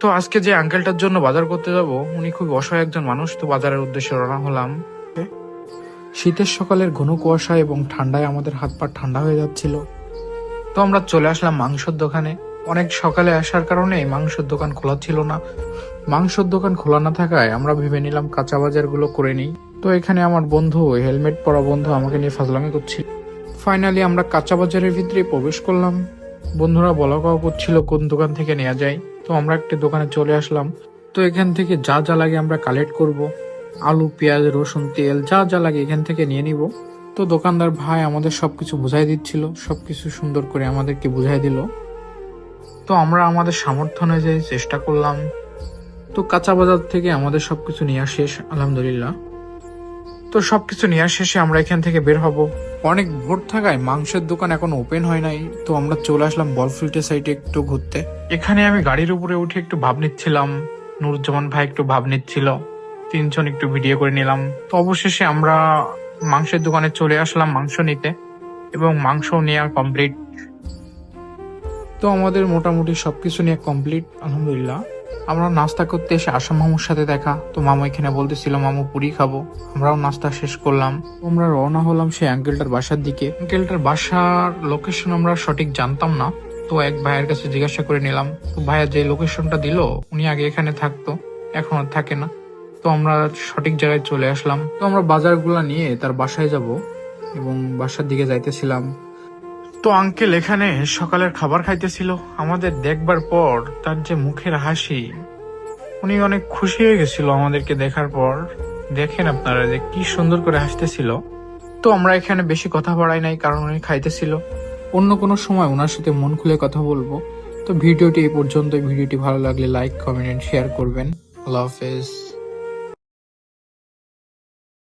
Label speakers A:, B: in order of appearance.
A: তো আজকে যে আঙ্কেলটার জন্য বাজার করতে যাব, উনি খুব অসহায় একজন মানুষ, তো বাজারের উদ্দেশ্যে রওনা হলাম। শীতের সকালের ঘন কুয়াশা এবং ঠান্ডায় আমাদের হাত পা ঠান্ডা হয়ে যাচ্ছিল। তো আমরা চলে আসলাম মাংসের দোকানে। অনেক সকালে আসার কারণে মাংসের দোকান খোলা ছিল না। মাংসের দোকান খোলা না থাকায় আমরা ভেবে নিলাম কাঁচা বাজারগুলো করে নিই। তো এখানে আমার বন্ধু হেলমেট পরা বন্ধু আমাকে নিয়ে ফাজলামি করছিল। ফাইনালি আমরা কাঁচা বাজারের ভিতরে প্রবেশ করলাম। বন্ধুরা বলা কওয়া করছিল, কোন দোকান থেকে নেওয়া যায়। তো আমরা একটি দোকানে চলে আসলাম। তো এখান থেকে যা যা লাগে আমরা কালেক্ট করব। আলু, পেঁয়াজ, রসুন, তেল, যা যা লাগে এখান থেকে নিয়ে নিব। তো দোকানদার ভাই আমাদের সবকিছু বুঝাই দিচ্ছিল, সবকিছু সুন্দর করে আমাদেরকে বুঝাই দিল। তো আমরা আমাদের সামর্থ্য অনুযায়ী চেষ্টা করলাম। তো কাঁচা বাজার থেকে আমাদের সবকিছু নেওয়া শেষ, আলহামদুলিল্লাহ। তো সবকিছু নেওয়ার শেষে আমরা এখান থেকে বের হব। অনেক ভোর থাকায় মাংসের দোকান এখন ওপেন হয় নাই তো আমরা চলে আসলাম বলফিল্টের সাইডে একটু ঘুরতে। এখানে আমি গাড়ির উপরে উঠে একটু ভাব নিচ্ছিলাম নুরুজ্জামান ভাই একটু ভাব নিচ্ছিল তিনজন একটু ভিডিও করে নিলাম। তো অবশেষে আমরা মাংসের দোকানে চলে আসলাম মাংস নিতে এবং মাংস নেওয়া কমপ্লিট তো আমাদের মোটামুটি সবকিছু নিয়ে কমপ্লিট আলহামদুলিল্লাহ। আমরা নাস্তা করতে এসে আসাম মামুর সাথে দেখা। তো মামু এখানে বলতেছিল, মামু, পুরি খাব। আমরাও নাস্তা শেষ করলাম। আমরা রওনা হলাম সেই আঙ্কেলটার বাসার দিকে। আঙ্কেলটার বাসার লোকেশন আমরা সঠিক জানতাম না। তো এক ভাইয়ের কাছে জিজ্ঞাসা করে নিলাম, তো ভাইয়া যে লোকেশনটা দিল, উনি আগে এখানে থাকতো, এখন আর থাকে না? তো আমরা সঠিক জায়গায় চলে আসলাম। তো আমরা বাজারগুলো নিয়ে তার বাসায় যাব এবং বাসার দিকে যাইতেছিলাম। তো আঙ্কেল এখানে সকালের খাবার খাইতেছিল। আমাদের দেখবার পর তার যে মুখের হাসি, উনি অনেক খুশি হয়ে গেছিল আমাদেরকে দেখার পর। দেখেন আপনারা যে কি সুন্দর করে হাসতেছিল। তো আমরা এখানে বেশি কথা বাড়াই নাই, কারণ উনি খাইতেছিল। অন্য কোনো সময় ওনার সাথে মন খুলে কথা বলব। তো ভিডিওটি এই পর্যন্ত ভিডিওটি ভালো লাগলে লাইক কমেন্ট শেয়ার করবেন। আল্লাহ হাফেজ।